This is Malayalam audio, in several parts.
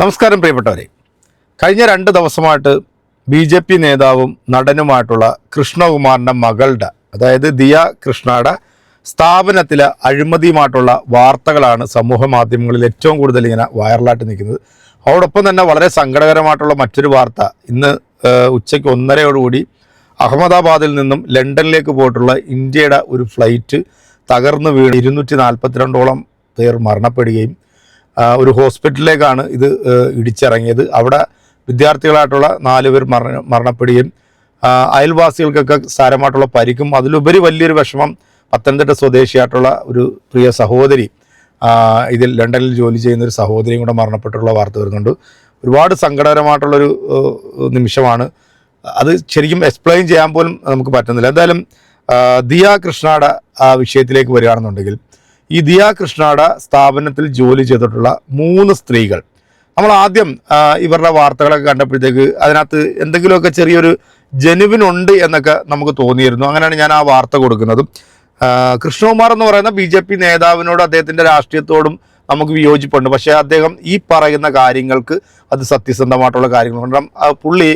നമസ്കാരം പ്രിയപ്പെട്ടവരെ. കഴിഞ്ഞ രണ്ട് ദിവസമായിട്ട് ബി ജെ പി നേതാവും നടനുമായിട്ടുള്ള കൃഷ്ണകുമാറിന്റെ മകളുടെ അതായത് ദിയ കൃഷ്ണയുടെ സ്ഥാപനത്തിലെ അഴിമതിയുമായിട്ടുള്ള വാർത്തകളാണ് സമൂഹ മാധ്യമങ്ങളിൽ ഏറ്റവും കൂടുതൽ ഇങ്ങനെ വൈറലായിട്ട് നിൽക്കുന്നത്. അതോടൊപ്പം തന്നെ വളരെ സങ്കടകരമായിട്ടുള്ള മറ്റൊരു വാർത്ത ഇന്ന് ഉച്ചയ്ക്ക് ഒന്നരയോടുകൂടി അഹമ്മദാബാദിൽ നിന്നും ലണ്ടനിലേക്ക് പോയിട്ടുള്ള ഇന്ത്യയുടെ ഒരു ഫ്ലൈറ്റ് തകർന്നു വീണ് ഇരുന്നൂറ്റി നാൽപ്പത്തിരണ്ടോളം പേർ മരണപ്പെടുകയും ഒരു ഹോസ്പിറ്റലിലേക്കാണ് ഇത് ഇടിച്ചിറങ്ങിയത്. അവിടെ വിദ്യാർത്ഥികളായിട്ടുള്ള നാലുപേർ മരണ മരണപ്പെടുകയും അയൽവാസികൾക്കൊക്കെ സാരമായിട്ടുള്ള പരിക്കും അതിലുപരി വലിയൊരു വിഷമം പത്തനംതിട്ട സ്വദേശിയായിട്ടുള്ള ഒരു പ്രിയ സഹോദരി ഇതിൽ ലണ്ടനിൽ ജോലി ചെയ്യുന്ന ഒരു സഹോദരിയും കൂടെ മരണപ്പെട്ടുള്ള വാർത്ത വരുന്നുണ്ട്. ഒരുപാട് സങ്കടകരമായിട്ടുള്ളൊരു നിമിഷമാണ്. അത് ശരിക്കും എക്സ്പ്ലെയിൻ ചെയ്യാൻ പോലും നമുക്ക് പറ്റുന്നില്ല. എന്തായാലും ദിയ കൃഷ്ണയുടെ ആ വിഷയത്തിലേക്ക് വരികയാണെന്നുണ്ടെങ്കിൽ ഈ ദിയ കൃഷ്ണയുടെ സ്ഥാപനത്തിൽ ജോലി ചെയ്തിട്ടുള്ള മൂന്ന് സ്ത്രീകൾ. നമ്മൾ ആദ്യം ഇവരുടെ വാർത്തകളൊക്കെ കണ്ടപ്പോഴത്തേക്ക് അതിനകത്ത് എന്തെങ്കിലുമൊക്കെ ചെറിയൊരു ജനുവിനുണ്ട് എന്നൊക്കെ നമുക്ക് തോന്നിയിരുന്നു. അങ്ങനെയാണ് ഞാൻ ആ വാർത്ത കൊടുക്കുന്നതും. കൃഷ്ണകുമാർ എന്ന് പറയുന്ന ബി ജെ പി നേതാവിനോട് അദ്ദേഹത്തിന്റെ രാഷ്ട്രീയത്തോടും നമുക്ക് വിയോജിപ്പുണ്ട്. പക്ഷേ അദ്ദേഹം ഈ പറയുന്ന കാര്യങ്ങൾക്ക് അത് സത്യസന്ധമായിട്ടുള്ള കാര്യങ്ങളുണ്ട് പുള്ളി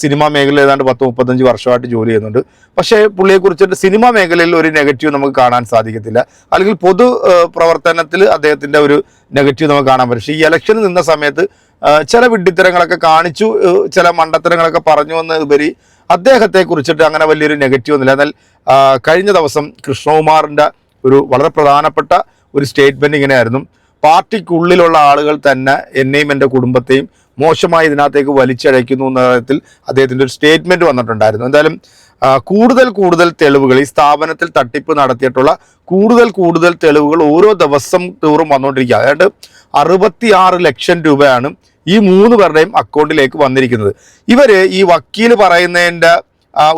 സിനിമാ മേഖലയിൽ ഏതാണ്ട് പത്ത് മുപ്പത്തഞ്ച് വർഷമായിട്ട് ജോലി ചെയ്യുന്നുണ്ട്. പക്ഷേ പുള്ളിയെക്കുറിച്ചിട്ട് സിനിമാ മേഖലയിൽ ഒരു നെഗറ്റീവ് നമുക്ക് കാണാൻ സാധിക്കത്തില്ല. അല്ലെങ്കിൽ പൊതു പ്രവർത്തനത്തിൽ അദ്ദേഹത്തിന്റെ ഒരു നെഗറ്റീവ് നമുക്ക് കാണാൻ പറ്റും. പക്ഷേ ഈ ഇലക്ഷൻ നിന്ന സമയത്ത് ചില വിഡ്ഢിത്തരങ്ങളൊക്കെ കാണിച്ചു ചില മണ്ടത്തരങ്ങളൊക്കെ പറഞ്ഞു എന്നതുപരി അദ്ദേഹത്തെ കുറിച്ചിട്ട് അങ്ങനെ വലിയൊരു നെഗറ്റീവ് ഒന്നുമില്ല. എന്നാൽ കഴിഞ്ഞ ദിവസം കൃഷ്ണകുമാറിന്റെ ഒരു വളരെ പ്രധാനപ്പെട്ട ഒരു സ്റ്റേറ്റ്മെന്റ് ഇങ്ങനെയായിരുന്നു. പാർട്ടിക്കുള്ളിലുള്ള ആളുകൾ തന്നെ എന്നെയും എന്റെ കുടുംബത്തെയും മോശമായി ഇതിനകത്തേക്ക് വലിച്ചഴയ്ക്കുന്നു എന്ന തരത്തിൽ അദ്ദേഹത്തിന്റെ ഒരു സ്റ്റേറ്റ്മെന്റ് വന്നിട്ടുണ്ടായിരുന്നു. എന്തായാലും കൂടുതൽ കൂടുതൽ തെളിവുകൾ ഈ സ്ഥാപനത്തിൽ തട്ടിപ്പ് നടത്തിയിട്ടുള്ള കൂടുതൽ കൂടുതൽ തെളിവുകൾ ഓരോ ദിവസം തോറും വന്നുകൊണ്ടിരിക്കുക. അതായത് അറുപത്തിയാറ് ലക്ഷം രൂപയാണ് ഈ മൂന്ന് പേരുടെയും അക്കൗണ്ടിലേക്ക് വന്നിരിക്കുന്നത്. ഇവർ ഈ വക്കീൽ പറയുന്നതിന്റെ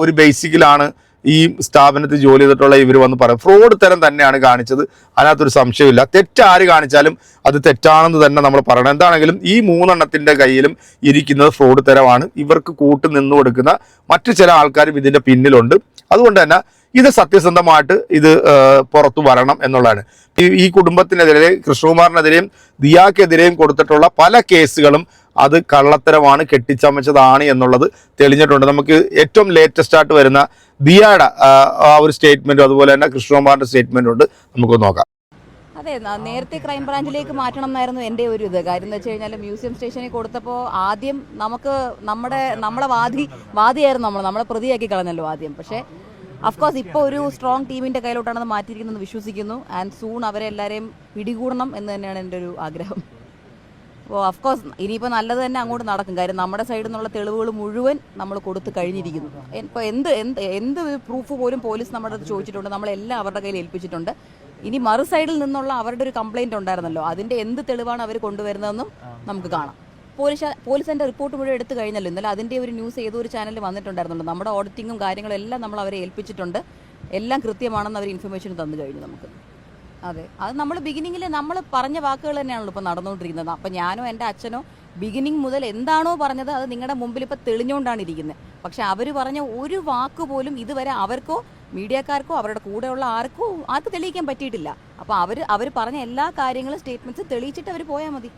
ഒരു ബേസിക്കിലാണ് ഈ സ്ഥാപനത്തിൽ ജോലി ചെയ്തിട്ടുള്ള ഇവർ വന്ന് പറയും. ഫ്രോഡ് തരം തന്നെയാണ് കാണിച്ചത്. അതിനകത്തൊരു സംശയമില്ല തെറ്റാര് കാണിച്ചാലും അത് തെറ്റാണെന്ന് തന്നെ നമ്മൾ പറയണം. എന്താണെങ്കിലും ഈ മൂന്നെണ്ണത്തിന്റെ കയ്യിലും ഇരിക്കുന്നത് ഫ്രോഡ് തരമാണ്. ഇവർക്ക് കൂട്ട് നിന്നു കൊടുക്കുന്ന മറ്റു ചില ആൾക്കാരും ഇതിന്റെ പിന്നിലുണ്ട്. അതുകൊണ്ട് തന്നെ ഇത് സത്യസന്ധമായിട്ട് ഇത് പുറത്തു വരണം എന്നുള്ളതാണ്. ഈ കുടുംബത്തിനെതിരെ കൃഷ്ണകുമാറിനെതിരെയും ദിയാക്കെതിരെയും കൊടുത്തിട്ടുള്ള പല കേസുകളും അത് കള്ളത്തരമാണ് കെട്ടിച്ചമച്ചതാണ് എന്നുള്ളത് തെളിഞ്ഞിട്ടുണ്ട്. നമുക്ക് ഏറ്റവും ലേറ്റസ്റ്റ് ആയിട്ട് വരുന്ന ബിയാട ആ, ഒരു സ്റ്റേറ്റ്മെന്റും അതുപോലെ തന്നെ കൃഷ്ണകുമാറിന്റെ സ്റ്റേറ്റ്മെന്റും ഉണ്ട്. നമുക്ക് നോക്കാം. അതെ നേരത്തെ ക്രൈംബ്രാഞ്ചിലേക്ക് മാറ്റണം എന്നായിരുന്നു എന്റെ ഒരു ഇത്. കാര്യം എന്ന് വെച്ച് കഴിഞ്ഞാൽ മ്യൂസിയം സ്റ്റേഷനിൽ കൊടുത്തപ്പോൾ ആദ്യം നമുക്ക് നമ്മുടെ നമ്മുടെ വാദി വാദിയായിരുന്നു നമ്മൾ നമ്മളെ പ്രതിയാക്കി കളഞ്ഞല്ലോ ആദ്യം. പക്ഷേ അഫ്കോഴ്സ് ഇപ്പോൾ ഒരു സ്ട്രോങ് ടീമിന്റെ കയ്യിലോട്ടാണ് അത് മാറ്റിയിരിക്കുന്നത് വിശ്വസിക്കുന്നു. ആൻഡ് സൂൺ അവരെ എല്ലാവരെയും പിടികൂടണം എന്ന് തന്നെയാണ് എന്റെ ഒരു ആഗ്രഹം. അഫ്കോഴ്സ് ഇനിയിപ്പോൾ നല്ലത് തന്നെ അങ്ങോട്ട് നടക്കും. കാര്യം നമ്മുടെ സൈഡിൽ നിന്നുള്ള തെളിവുകൾ മുഴുവൻ നമ്മൾ കൊടുത്ത് കഴിഞ്ഞിരിക്കുന്നു. ഇപ്പോൾ എന്ത് എന്ത് എന്ത് പ്രൂഫ് പോലും പോലീസ് നമ്മുടെ അടുത്ത് ചോദിച്ചിട്ടുണ്ട്. നമ്മളെല്ലാം അവരുടെ കയ്യിൽ ഏൽപ്പിച്ചിട്ടുണ്ട്. ഇനി മറു സൈഡിൽ നിന്നുള്ള അവരുടെ ഒരു കംപ്ലൈന്റ് ഉണ്ടായിരുന്നല്ലോ. അതിന്റെ എന്ത് തെളിവാണ് അവർ കൊണ്ടുവരുന്നതെന്നും നമുക്ക് കാണാം. പോലീസ് പോലീസിന്റെ റിപ്പോർട്ട് മുഴുവൻ എടുത്തു കഴിഞ്ഞല്ലോ. ഇന്നലെ അതിന്റെ ഒരു ന്യൂസ് ഏതൊരു ചാനലിൽ വന്നിട്ടുണ്ടായിരുന്നുണ്ട് നമ്മുടെ ഓഡിറ്റിങ്ങും കാര്യങ്ങളും എല്ലാം നമ്മൾ അവരെ ഏൽപ്പിച്ചിട്ടുണ്ട്. എല്ലാം കൃത്യമാണെന്ന് അവർ ഇൻഫർമേഷൻ തന്നു കഴിഞ്ഞു നമുക്ക്. അതെ. അത് നമ്മൾ ബിഗിനിങ്ങിൽ നമ്മൾ പറഞ്ഞ വാക്കുകൾ തന്നെയാണല്ലോ ഇപ്പോൾ നടന്നുകൊണ്ടിരിക്കുന്നത്. അപ്പം ഞാനോ എന്റെ അച്ഛനോ ബിഗിനിങ് മുതൽ എന്താണോ പറഞ്ഞത് അത് നിങ്ങളുടെ മുമ്പിൽ ഇപ്പോൾ തെളിഞ്ഞുകൊണ്ടാണ് ഇരിക്കുന്നത്. പക്ഷെ അവർ പറഞ്ഞ ഒരു വാക്ക് പോലും ഇതുവരെ അവർക്കോ മീഡിയക്കാർക്കോ അവരുടെ കൂടെയുള്ള ആർക്കോ അത് തെളിയിക്കാൻ പറ്റിയിട്ടില്ല. അപ്പോൾ അവർ അവർ പറഞ്ഞ എല്ലാ കാര്യങ്ങളും സ്റ്റേറ്റ്മെന്റ്സ് തെളിയിച്ചിട്ട് അവർ പോയാൽ മതി.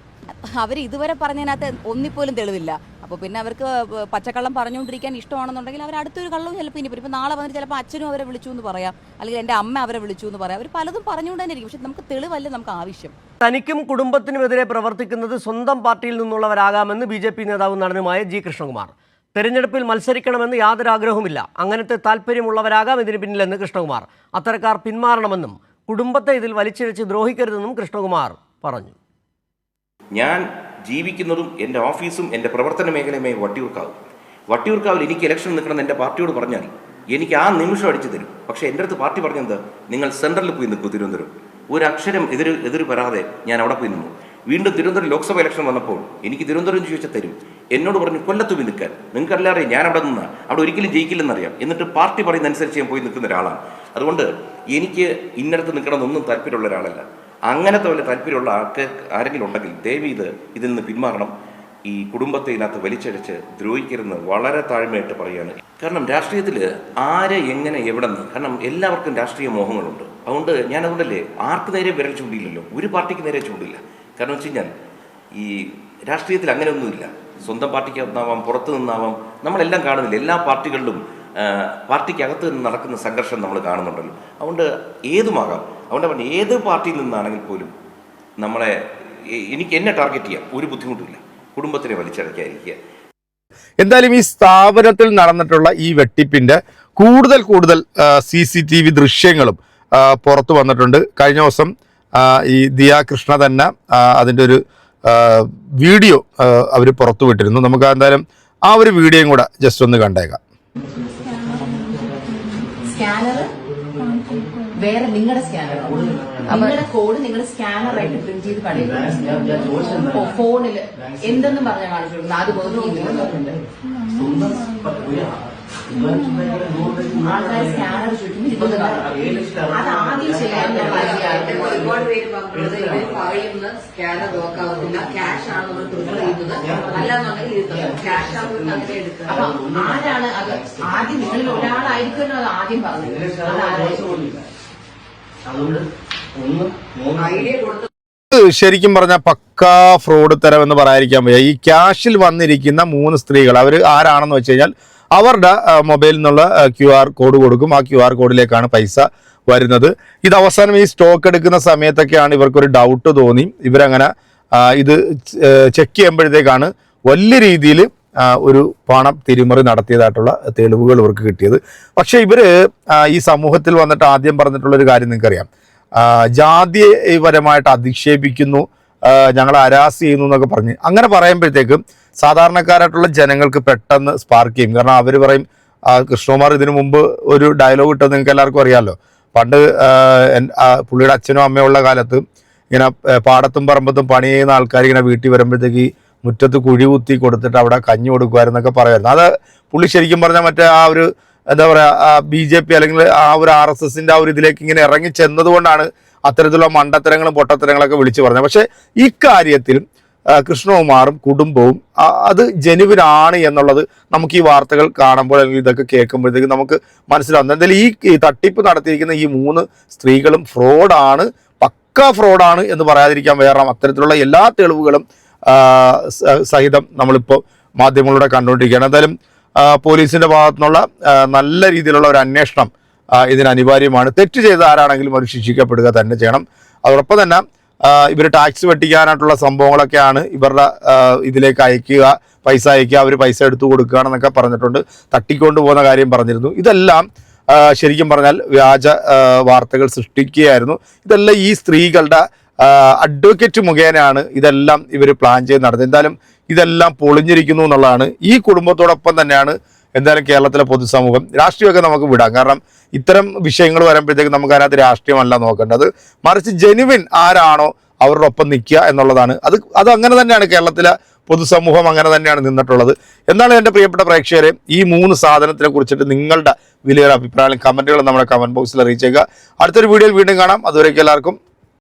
അവർ ഇതുവരെ പറഞ്ഞതിനകത്ത് ഒന്നിപ്പോലും തെളിവില്ല. അപ്പോൾ പിന്നെ അവർക്ക് പച്ചക്കള്ളം പറഞ്ഞുകൊണ്ടിരിക്കാൻ ഇഷ്ടമാണെന്നുണ്ടെങ്കിൽ അവർ അടുത്തൊരു കള്ളവും ചിലപ്പോൾ ഇനി ഇപ്പോൾ നാളെ വന്നിട്ട് ചിലപ്പോൾ അച്ഛനും അവരെ വിളിച്ചു എന്ന് പറയാം. അല്ലെങ്കിൽ എന്റെ അമ്മ അവരെ വിളിച്ചു എന്ന് പറയാം. അവർ പലതും പറഞ്ഞുകൊണ്ട് തന്നെ ഇരിക്കും. പക്ഷെ നമുക്ക് തെളിവല്ല നമുക്ക് ആവശ്യം. തനിക്കും കുടുംബത്തിനുമെതിരെ പ്രവർത്തിക്കുന്നത് സ്വന്തം പാർട്ടിയിൽ നിന്നുള്ളവരാകാമെന്ന് ബി നേതാവും നടനുമായ ജി കൃഷ്ണകുമാർ. തെരഞ്ഞെടുപ്പിൽ മത്സരിക്കണമെന്ന് യാതൊരു ആഗ്രഹവുമില്ല. അങ്ങനത്തെ താല്പര്യമുള്ളവരാകാം ഇതിന് പിന്നിലെന്ന് കൃഷ്ണകുമാർ. അത്തരക്കാർ പിന്മാറണമെന്നും കുടുംബത്തെ ഇതിൽ വലിച്ചിഴച്ച് ദ്രോഹിക്കരുതെന്നും കൃഷ്ണകുമാർ പറഞ്ഞു. ഞാൻ ജീവിക്കുന്നതും എന്റെ ഓഫീസും എന്റെ പ്രവർത്തന മേഖലയുമായി വട്ടിയൂർക്കാവ്. വട്ടിയൂർക്കാവിൽ എനിക്ക് ഇലക്ഷൻ നിൽക്കണമെന്ന് എന്റെ പാർട്ടിയോട് പറഞ്ഞാൽ എനിക്ക് ആ നിമിഷം അടിച്ചു തരും. പക്ഷേ എന്റെ അടുത്ത് പാർട്ടി പറഞ്ഞത് നിങ്ങൾ സെൻട്രലിൽ പോയി നിൽക്കൂ തിരുവനന്തപുരം. ഒരു അക്ഷരം എതിര് എതിര് വരാതെ ഞാൻ അവിടെ പോയി നിന്നു. വീണ്ടും തിരുവനന്തപുരം ലോക്സഭ ഇലക്ഷൻ വന്നപ്പോൾ എനിക്ക് തിരുവനന്തപുരം ചോദിച്ചാൽ തരും. എന്നോട് പറഞ്ഞു പോയി നിൽക്കാൻ. നിങ്ങൾക്കല്ലാതെ ഞാൻ അവിടെ നിന്ന് അവിടെ ഒരിക്കലും ജയിക്കില്ലെന്നറിയാം എന്നിട്ട് പാർട്ടി പറയുന്ന അനുസരിച്ച് ഞാൻ പോയി നിൽക്കുന്ന ഒരാളാണ്. അതുകൊണ്ട് എനിക്ക് ഇന്നടത്ത് നിൽക്കണമെന്നൊന്നും താല്പര്യമുള്ള ഒരാളല്ല. അങ്ങനത്തെ വല്ല താല്പര്യമുള്ള ആൾക്ക് ആരെങ്കിലും ഉണ്ടെങ്കിൽ ദയവ് ഇത് ഇതിൽ നിന്ന് പിന്മാറണം. ഈ കുടുംബത്തെ ഇതിനകത്ത് വലിച്ചടിച്ച് ദ്രോഹിക്കരുതെന്ന് വളരെ താഴ്മയായിട്ട് പറയുകയാണ്. കാരണം രാഷ്ട്രീയത്തിൽ ആരെ എങ്ങനെ എവിടെ നിന്ന് കാരണം എല്ലാവർക്കും രാഷ്ട്രീയ മോഹങ്ങളുണ്ട്. അതുകൊണ്ട് ഞാൻ അതുകൊണ്ടല്ലേ ആർക്ക് നേരെ വിരൽ ചൂണ്ടിയില്ലല്ലോ? ഒരു പാർട്ടിക്ക് നേരെ ചൂണ്ടില്ല. കാരണം വെച്ച് കഴിഞ്ഞാൽ ഈ രാഷ്ട്രീയത്തിൽ അങ്ങനെയൊന്നുമില്ല. സ്വന്തം പാർട്ടിക്കകത്താവാം പുറത്ത് നിന്നാവാം നമ്മളെല്ലാം കാണുന്നില്ല. എല്ലാ പാർട്ടികളിലും പാർട്ടിക്കകത്ത് നിന്ന് നടക്കുന്ന സംഘർഷം നമ്മൾ കാണുന്നുണ്ടല്ലോ. അതുകൊണ്ട് ഏതുമാകാം? അതുകൊണ്ട് പറഞ്ഞ ഏത് പാർട്ടിയിൽ നിന്നാണെങ്കിൽ പോലും നമ്മളെ എനിക്ക് എന്നെ ടാർഗറ്റ് ചെയ്യാം. ഒരു ബുദ്ധിമുട്ടില്ല കുടുംബത്തിനെ വലിച്ചടക്കാതിരിക്കുക എന്തായാലും ഈ സ്ഥാപനത്തിൽ നടന്നിട്ടുള്ള ഈ വെട്ടിപ്പിന്റെ കൂടുതൽ കൂടുതൽ സി സി ടി വി ദൃശ്യങ്ങളും പുറത്തു വന്നിട്ടുണ്ട്. കഴിഞ്ഞ ദിവസം ഈ ദിയ കൃഷ്ണ തന്നെ അതിന്റെ ഒരു വീഡിയോ അവർ പുറത്തു വിട്ടിരുന്നു. നമുക്ക് എന്തായാലും ആ ഒരു വീഡിയോയും കൂടെ ജസ്റ്റ് ഒന്ന് കണ്ടേക്കാം. സ്കാനർ? വേറെ നിങ്ങളുടെ സ്കാനർ. നിങ്ങളുടെ കോഡ് നിങ്ങൾ സ്കാനർ ആയിട്ട് പ്രിന്റ് ചെയ്ത് കാണിക്കും. ഫോണിൽ എന്തെന്നും പറഞ്ഞാൽ കാണിച്ചു അത് വേറെ ആണ് ആരാണ് അത് ആദ്യം നിങ്ങളിൽ ഒരാളായിരിക്കുമല്ലോ അത് ആദ്യം പറഞ്ഞത് ഐഡിയ ശരിക്കും പറഞ്ഞാൽ പക്കാ ഫ്രോഡ് തരം എന്ന് പറയാതിരിക്കാൻ വയ്യ. ഈ ക്യാഷിൽ വന്നിരിക്കുന്ന മൂന്ന് സ്ത്രീകൾ അവർ ആരാണെന്ന് വെച്ച് കഴിഞ്ഞാൽ അവരുടെ മൊബൈലിൽ നിന്നുള്ള ക്യു ആർ കോഡ് കൊടുക്കും. ആ ക്യു ആർ കോഡിലേക്കാണ് പൈസ വരുന്നത്. ഇത് അവസാനം ഈ സ്റ്റോക്ക് എടുക്കുന്ന സമയത്തൊക്കെയാണ് ഇവർക്കൊരു ഡൗട്ട് തോന്നി. ഇവരങ്ങനെ ഇത് ചെക്ക് ചെയ്യുമ്പോഴത്തേക്കാണ് വലിയ രീതിയിൽ ഒരു പണം തിരിമറി നടത്തിയതായിട്ടുള്ള തെളിവുകൾ ഇവർക്ക് കിട്ടിയത്. പക്ഷേ ഇവർ ഈ സമൂഹത്തിൽ വന്നിട്ട് ആദ്യം പറഞ്ഞിട്ടുള്ള ഒരു കാര്യം നിങ്ങൾക്കറിയാം. ജാതിപരമായിട്ട് അധിക്ഷേപിക്കുന്നു ഞങ്ങൾ അരാസ് ചെയ്യുന്നു എന്നൊക്കെ പറഞ്ഞ്. അങ്ങനെ പറയുമ്പോഴത്തേക്കും സാധാരണക്കാരായിട്ടുള്ള ജനങ്ങൾക്ക് പെട്ടെന്ന് സ്പാർക്ക് ചെയ്യും. കാരണം അവർ പറയും കൃഷ്ണകുമാർ ഇതിനു മുമ്പ് ഒരു ഡയലോഗ് ഇട്ടത് നിങ്ങൾക്ക് എല്ലാവർക്കും അറിയാമല്ലോ പണ്ട് പുള്ളിയുടെ അച്ഛനും അമ്മയും ഉള്ള കാലത്ത് ഇങ്ങനെ പാടത്തും പറമ്പത്തും പണി ചെയ്യുന്ന ആൾക്കാർ ഇങ്ങനെ വീട്ടിൽ വരുമ്പോഴത്തേക്ക് മുറ്റത്ത് കുഴി കുത്തി കൊടുത്തിട്ട് അവിടെ കഞ്ഞി കൊടുക്കുമായിരുന്നൊക്കെ പറയുമായിരുന്നു. അത് പുള്ളി ശരിക്കും പറഞ്ഞാൽ മറ്റേ ആ ഒരു എന്താ പറയുക ബി ജെ പി അല്ലെങ്കിൽ ആ ഒരു ആർ എസ് എസിന്റെ ആ ഒരു ഇതിലേക്ക് ഇങ്ങനെ ഇറങ്ങി ചെന്നതുകൊണ്ടാണ് അത്തരത്തിലുള്ള മണ്ടത്തരങ്ങളും പൊട്ടത്തരങ്ങളൊക്കെ വിളിച്ചു പറഞ്ഞത്. പക്ഷേ ഇക്കാര്യത്തിൽ കൃഷ്ണകുമാറും കുടുംബവും അത് ജനുവിനാണ് എന്നുള്ളത് നമുക്ക് ഈ വാർത്തകൾ കാണുമ്പോൾ അല്ലെങ്കിൽ ഇതൊക്കെ കേൾക്കുമ്പോഴത്തേക്ക് നമുക്ക് മനസ്സിലാവും എന്തായാലും ഈ തട്ടിപ്പ് നടത്തിയിരിക്കുന്ന ഈ മൂന്ന് സ്ത്രീകളും ഫ്രോഡാണ് പക്ക ഫ്രോഡാണ് എന്ന് പറയാതിരിക്കാൻ വേറെ അത്തരത്തിലുള്ള എല്ലാ തെളിവുകളും സഹിതം നമ്മളിപ്പോൾ മാധ്യമങ്ങളിലൂടെ കണ്ടുകൊണ്ടിരിക്കുകയാണ്. എന്തായാലും പോലീസിന്റെ ഭാഗത്തു നിന്നുള്ള നല്ല രീതിയിലുള്ള ഒരു അന്വേഷണം ഇതിന് അനിവാര്യമാണ്. തെറ്റ് ചെയ്ത ആരാണെങ്കിലും അവർ ശിക്ഷിക്കപ്പെടുക തന്നെ ചെയ്യണം. അതോടൊപ്പം തന്നെ ഇവർ ടാക്സ് വെട്ടിക്കാനായിട്ടുള്ള സംഭവങ്ങളൊക്കെയാണ് ഇവരുടെ ഇതിലേക്ക് അയക്കുക പൈസ അയക്കുക അവർ പൈസ എടുത്തു കൊടുക്കുകയാണെന്നൊക്കെ പറഞ്ഞിട്ടുണ്ട്. തട്ടിക്കൊണ്ട് പോകുന്ന കാര്യം പറഞ്ഞിരുന്നു. ഇതെല്ലാം ശരിക്കും പറഞ്ഞാൽ വ്യാജ വാർത്തകൾ സൃഷ്ടിക്കുകയായിരുന്നു. ഇതെല്ലാം ഈ സ്ത്രീകളുടെ അഡ്വക്കേറ്റ് മുഖേനയാണ് ഇതെല്ലാം ഇവർ പ്ലാൻ ചെയ്ത് നടത്തുന്നത് എന്തായാലും ഇതെല്ലാം പൊളിഞ്ഞിരിക്കുന്നു എന്നുള്ളതാണ്. ഈ കുടുംബത്തോടൊപ്പം തന്നെയാണ് എന്തായാലും കേരളത്തിലെ പൊതുസമൂഹം. രാഷ്ട്രീയമൊക്കെ നമുക്ക് വിടാം. കാരണം ഇത്തരം വിഷയങ്ങൾ വരുമ്പോഴത്തേക്ക് നമുക്ക് അതിനകത്ത് രാഷ്ട്രീയമല്ല നോക്കേണ്ടത്. മറിച്ച് ജെനുവിൻ ആരാണോ അവരുടെ ഒപ്പം നിൽക്കുക എന്നുള്ളതാണ്. അത് അത് അങ്ങനെ തന്നെയാണ് കേരളത്തിലെ പൊതുസമൂഹം അങ്ങനെ തന്നെയാണ് നിന്നിട്ടുള്ളത്. എന്നാണ് എന്റെ പ്രിയപ്പെട്ട പ്രേക്ഷകരെ ഈ മൂന്ന് സാധനത്തിനെ കുറിച്ചിട്ട് നിങ്ങളുടെ വിലയേറെ അഭിപ്രായം കമന്റുകൾ നമ്മുടെ കമന്റ് ബോക്സിൽ അറിയിച്ചേക്കുക. അടുത്തൊരു വീഡിയോയിൽ വീണ്ടും കാണാം. അതുവരേക്കും എല്ലാവർക്കും